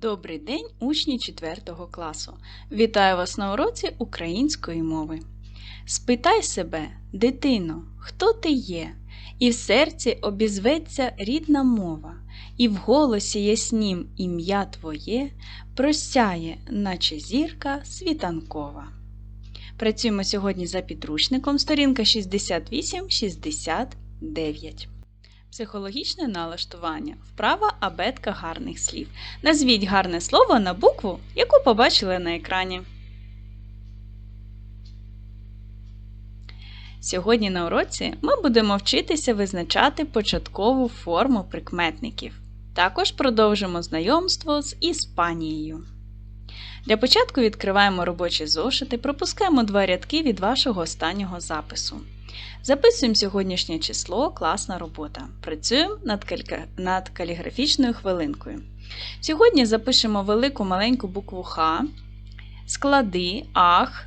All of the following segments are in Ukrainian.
Добрий день, учні 4 класу. Вітаю вас на уроці української мови. Спитай себе, дитино, хто ти є, і в серці обізветься рідна мова, і в голосі яснім ім'я твоє просяє, наче зірка світанкова. Працюємо сьогодні за підручником, сторінка 68-69. Психологічне налаштування. Вправа абетка гарних слів. Назвіть гарне слово на букву, яку побачили на екрані. Сьогодні на уроці ми будемо вчитися визначати початкову форму прикметників. Також продовжимо знайомство з Іспанією. Для початку відкриваємо робочі зошити, пропускаємо два рядки від вашого останнього запису. Записуємо сьогоднішнє число, класна робота. Працюємо над, калька... над каліграфічною хвилинкою. Сьогодні запишемо велику маленьку букву Х, склади ах,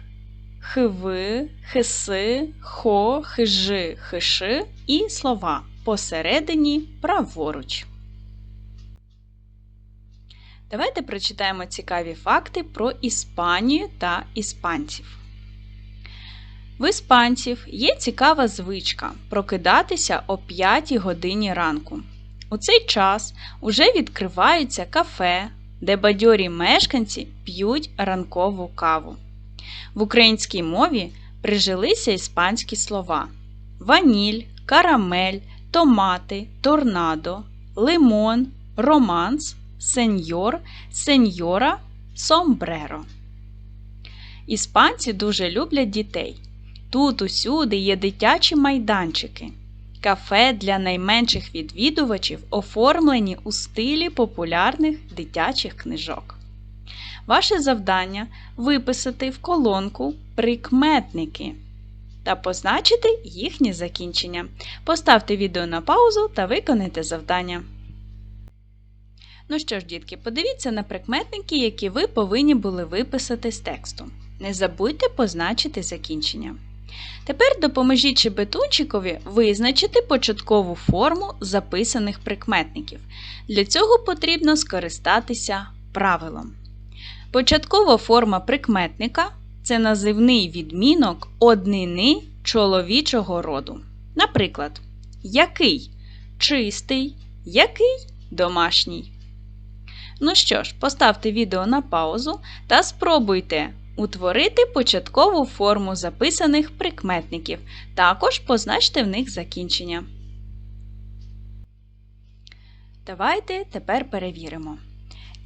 хиви, хиси, хо, хижи, хиши і слова посередині праворуч. Давайте прочитаємо цікаві факти про Іспанію та іспанців. В іспанців є цікава звичка прокидатися о 5 годині ранку. У цей час уже відкриваються кафе, де бадьорі мешканці п'ють ранкову каву. В українській мові прижилися іспанські слова: ваніль, карамель, томати, торнадо, лимон, романс, сеньор, сеньора, сомбреро. Іспанці дуже люблять дітей. Тут усюди є дитячі майданчики. Кафе для найменших відвідувачів оформлені у стилі популярних дитячих книжок. Ваше завдання виписати в колонку прикметники та позначити їхнє закінчення. Поставте відео на паузу та виконайте завдання. Ну що ж, дітки, подивіться на прикметники, які ви повинні були виписати з тексту. Не забудьте позначити закінчення. Тепер допоможіть Шебетунчикові визначити початкову форму записаних прикметників. Для цього потрібно скористатися правилом. Початкова форма прикметника це називний відмінок однини чоловічого роду. Наприклад, який чистий, який домашній. Ну що ж, поставте відео на паузу та спробуйте Утворити початкову форму записаних прикметників. Також позначте в них закінчення. Давайте тепер перевіримо.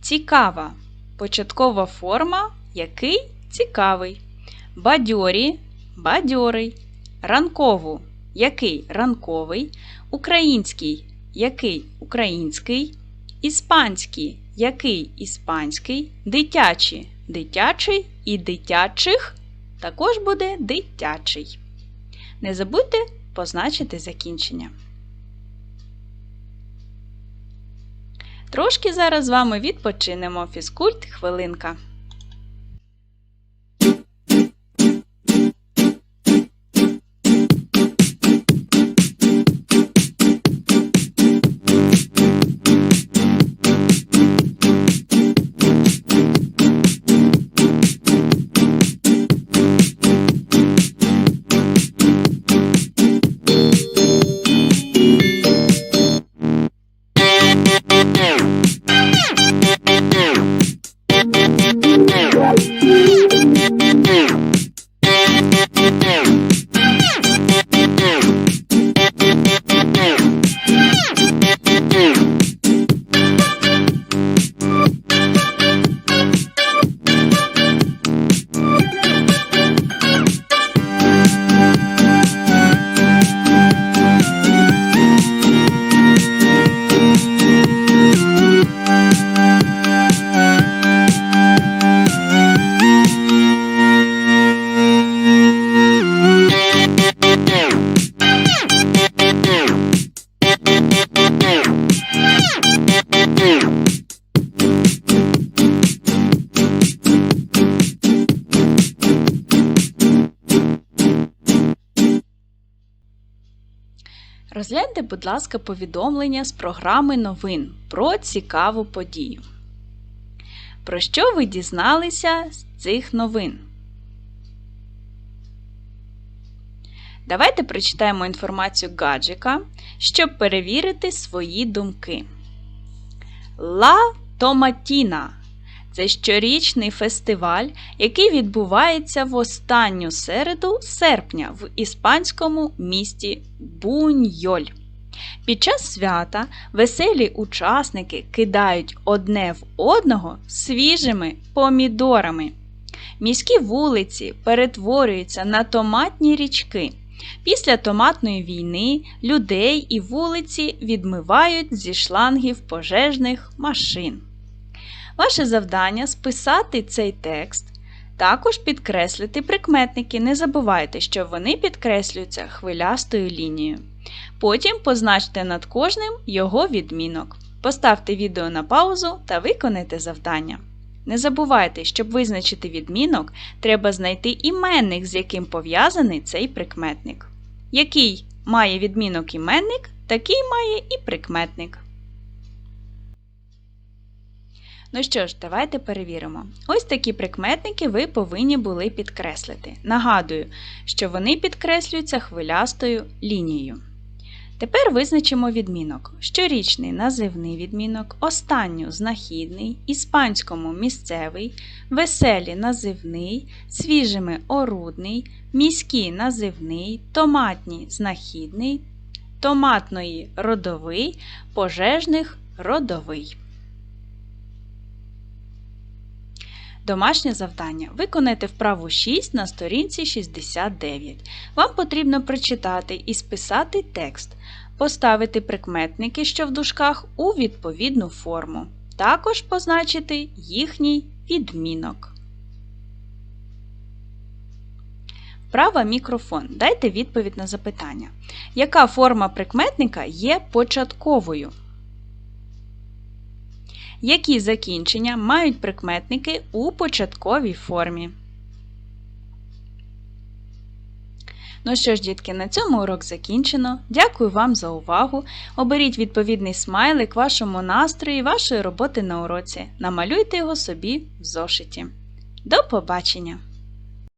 Цікава початкова форма який цікавий. Бадьорі бадьорий. Ранкову який ранковий. Український який український. Іспанський який іспанський. Дитячі дитячий і дитячих також буде дитячий. Не забудьте позначити закінчення. Трошки зараз з вами відпочинемо фізкульт хвилинка. Thank you. Розгляньте, будь ласка, повідомлення з програми новин про цікаву подію. Про що ви дізналися з цих новин? Давайте прочитаємо інформацію гаджика, щоб перевірити свої думки. Ла Томатіна це щорічний фестиваль, який відбувається в останню середу серпня в іспанському місті Буньйоль. Під час свята веселі учасники кидають одне в одного свіжими помідорами. Міські вулиці перетворюються на томатні річки. Після томатної війни людей і вулиці відмивають зі шлангів пожежних машин. Ваше завдання списати цей текст. Також підкреслити прикметники. Не забувайте, що вони підкреслюються хвилястою лінією. Потім позначте над кожним його відмінок. Поставте відео на паузу та виконайте завдання. Не забувайте, щоб визначити відмінок, треба знайти іменник, з яким пов'язаний цей прикметник. Який має відмінок іменник, такий має і прикметник. Ну що ж, давайте перевіримо. Ось такі прикметники ви повинні були підкреслити. Нагадую, що вони підкреслюються хвилястою лінією. Тепер визначимо відмінок: щорічний називний відмінок, останню знахідний, іспанському місцевий, веселі називний, свіжими орудний, міський називний, томатні знахідний, томатної родовий, пожежних родовий. Домашнє завдання. Виконайте вправу 6 на сторінці 69. Вам потрібно прочитати і списати текст, поставити прикметники, що в дужках, у відповідну форму. Також позначити їхній відмінок. Вправа мікрофон. Дайте відповідь на запитання. Яка форма прикметника є початковою? Які закінчення мають прикметники у початковій формі? Ну що ж, дітки, на цьому урок закінчено. Дякую вам за увагу. Оберіть відповідний смайлик вашому настрої, вашої роботи на уроці. Намалюйте його собі в зошиті. До побачення!